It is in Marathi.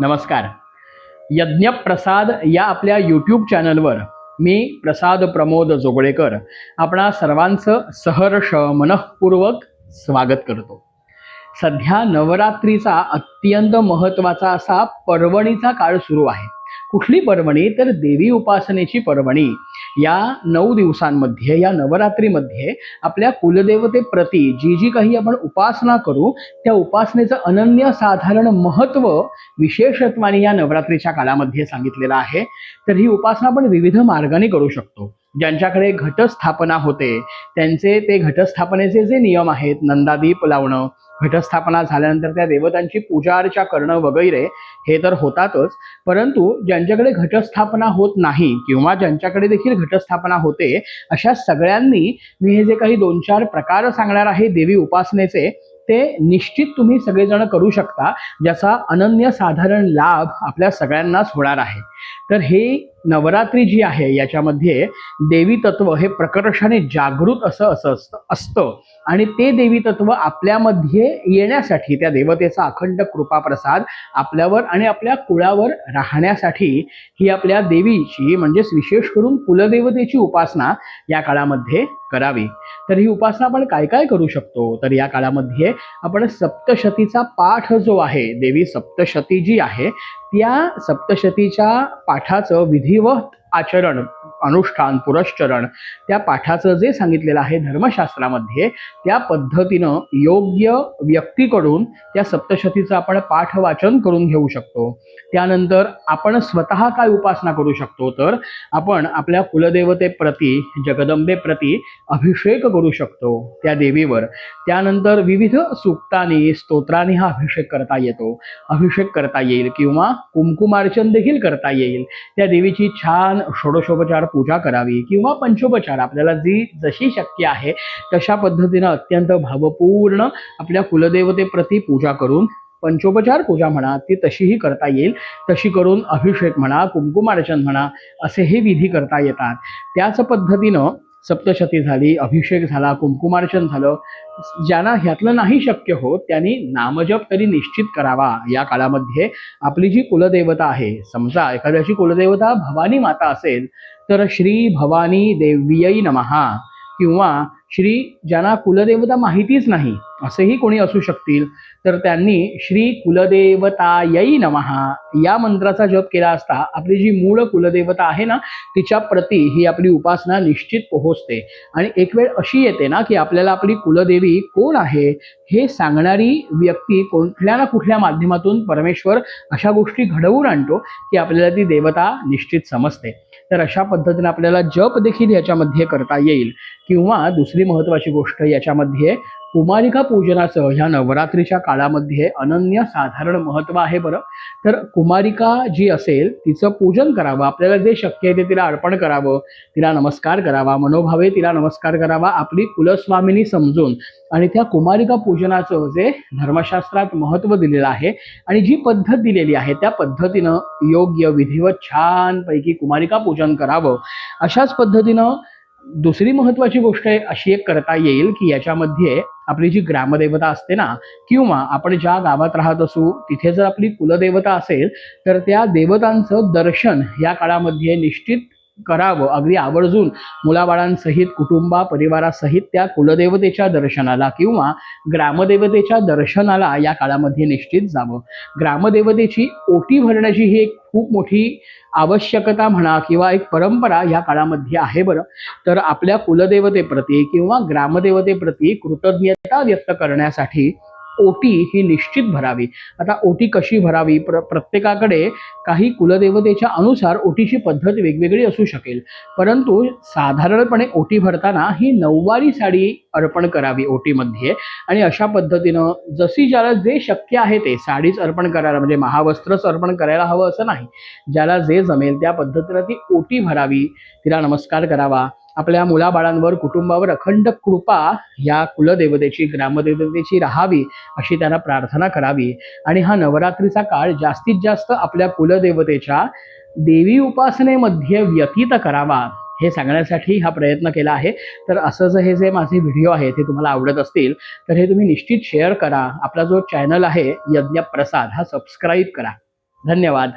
नमस्कार. यज्ञप्रसाद या आपल्या यूट्यूब चॅनलवर मी प्रसाद प्रमोद जोगळेकर आपणा सर्वांचं सहर्ष मनःपूर्वक स्वागत करतो. सध्या नवरात्रीचा अत्यंत महत्त्वाचा असा पर्वणीचा काळ सुरू आहे. कुठली पर्वणी? तर देवी उपासनेची पर्वणी. या नऊ दिवसांमध्ये या नवरात्रीमध्ये आपल्या कुलदेवतेप्रती जी जी काही आपण उपासना करू त्या उपासनेचं अनन्य साधारण महत्त्व विशेषत्वाने या नवरात्रीच्या काळामध्ये सांगितलेलं आहे. तर ही उपासना आपण विविध मार्गाने करू शकतो. ज्यांच्याकडे घटस्थापना होते त्यांचे ते घटस्थापनेचे जे नियम आहेत नंदादीप लावणं घटस्थापना झाल्यानंतर त्या देवतांची पूजा अर्चा करणं वगैरे हे तर होतातच. परंतु ज्यांच्याकडे घटस्थापना होत नाही किंवा ज्यांच्याकडे देखील घटस्थापना होते अशा सगळ्यांनी मी हे जे काही दोन चार प्रकार सांगणार आहे देवी उपासनेचे ते निश्चित तुम्ही सगळेजण करू शकता ज्याचा अनन्य साधारण लाभ आपल्या सगळ्यांनाच होणार आहे. तर हे नवरात्री जी आहे याच्यामध्ये देवी तत्व हे प्रकर्षाने जागृत असं असं असतं असतं. आणि ते देवी तत्व आपल्यामध्ये येण्यासाठी त्या देवतेचा अखंड कृपाप्रसाद आपल्यावर आणि आपल्या कुळावर राहण्यासाठी ही आपल्या देवीची म्हणजेच विशेष करून कुलदेवतेची उपासना या काळामध्ये करावी. तर ही उपासना आपण काय काय करू शकतो? तर या काळामध्ये आपण सप्तशतीचा पाठ जो आहे देवी सप्तशती जी आहे त्या सप्तशतीच्या पाठाचं विधिवत आचरण. अनुष्ठान पुरश्चरण. त्या पाठाचं जे सांगितलेलं आहे धर्मशास्त्रामध्ये त्या पद्धतीनं योग्य व्यक्तीकडून त्या सप्तशतीचं आपण पाठ वाचन करून घेऊ शकतो. त्यानंतर आपण स्वतः काय उपासना करू शकतो? तर आपण आपल्या कुलदेवतेप्रती जगदंबेप्रती अभिषेक करू शकतो त्या देवीवर. त्यानंतर विविध सुक्तानी स्तोत्रांनी हा अभिषेक करता येतो. अभिषेक करता येईल किंवा कुंकुमार्चन देखील करता येईल. त्या देवीची छान षोडशोपचार पूजा करावी किंवा पंचोपचार. आपल्याला जी जशी शक्य आहे तशा पद्धतीनं अत्यंत भावपूर्ण आपल्या कुलदेवतेप्रती पूजा करून पंचोपचार पूजा म्हणा ती तशीही करता येईल. तशी करून अभिषेक म्हणा कुंकुमार्चन म्हणा असेही विधी करता येतात. त्याच पद्धतीनं सप्तशती झाली अभिषेक झाला कुंकुमार्चन झालं. ज्यांना ह्यातलं नाही शक्य होत त्यांनी नामजप तरी निश्चित करावा. या काळामध्ये आपली जी कुलदेवता आहे समजा एखाद्याची कुलदेवता भवानी माता असेल तर श्री भवानी देव्यई नमहा किंवा श्री ज्यांना कुलदेवता माहितीच नाही असेही कोणी असू शकतील तर त्यांनी श्री कुलदेवता यई नमहा या मंत्राचा जप केला असता आपली जी मूळ कुलदेवता आहे ना तिच्या प्रती ही आपली उपासना निश्चित पोहोचते. आणि एक वेळ अशी येते ना की आपल्याला आपली कुलदेवी कोण आहे हे सांगणारी व्यक्ती कुठल्या ना कुठल्या माध्यमातून परमेश्वर अशा गोष्टी घडवून आणतो की आपल्याला ती देवता निश्चित समजते. तर अशा पद्धतीने आपल्याला जप देखील याच्यामध्ये करता येईल. किंवा दुसरी महत्त्वाची गोष्ट याच्यामध्ये कुमारिका पूजनाचं ह्या नवरात्रीच्या काळामध्ये अनन्य साधारण महत्त्व आहे बरं. तर कुमारिका जी असेल तिचं पूजन करावं आपल्याला जे शक्य आहे ते तिला अर्पण करावं तिला नमस्कार करावा मनोभावे तिला नमस्कार करावा आपली कुलस्वामिनी समजून आणि त्या कुमारिका पूजनाचं जे धर्मशास्त्रात महत्त्व दिलेलं आहे आणि जी पद्धत दिलेली आहे त्या पद्धतीनं योग्य विधिवत छानपैकी कुमारिका पूजन करावं. अशाच पद्धतीनं दुसरी महत्त्वाची गोष्ट आहे अशी एक करता येईल की याच्यामध्ये आपली जी ग्रामदेवता असते ना किंवा आपण ज्या गावात राहत असू तिथे जर आपली कुलदेवता असेल तर त्या देवतांचं दर्शन या काळामध्ये निश्चित करावं. अगदी आवर्जून मुलाबाळांसहित कुटुंबा परिवारासहित त्या कुलदेवतेच्या दर्शनाला किंवा ग्रामदेवतेच्या दर्शनाला या काळामध्ये निश्चित जावं. ग्रामदेवतेची ओटी भरण्याची ही एक खूप मोठी आवश्यकता म्हणा किंवा एक परंपरा या काळामध्ये आहे बरं. तर आपल्या कुलदेवतेप्रती किंवा ग्रामदेवतेप्रती कृतज्ञता व्यक्त करण्यासाठी ओटी ही निश्चित भरावी. आता ओटी कशी भरावी? प्र प्रत्येकाकडे काही कुलदेवतेच्या अनुसार ओटीची पद्धत वेगवेगळी असू शकेल. परंतु साधारणपणे ओटी भरताना ही नऊवारी साडी अर्पण करावी ओटीमध्ये. आणि अशा पद्धतीनं जशी ज्याला जे शक्य आहे ते साडीच अर्पण करायला म्हणजे महावस्त्रच अर्पण करायला हवं असं नाही. ज्याला जे जमेल त्या पद्धतीनं ती ओटी भरावी. तिला नमस्कार करावा. आपल्या मुलाबाळांवर कुटुंबावर अखंड कृपा या कुलदेवतेची ग्रामदेवतेची राहावी अशी त्यांना प्रार्थना करावी. आणि हा नवरात्रीचा काळ जास्तीत जास्त आपल्या कुलदेवतेच्या देवी उपासनेमध्ये व्यतीत करावा हे सांगण्यासाठी हा प्रयत्न केला आहे. तर असं जर हे जे माझे व्हिडिओ आहेत हे तुम्हाला आवडत असतील तर हे तुम्ही निश्चित शेअर करा. आपला जो चॅनल आहे यज्ञ प्रसाद हा सबस्क्राईब करा. धन्यवाद.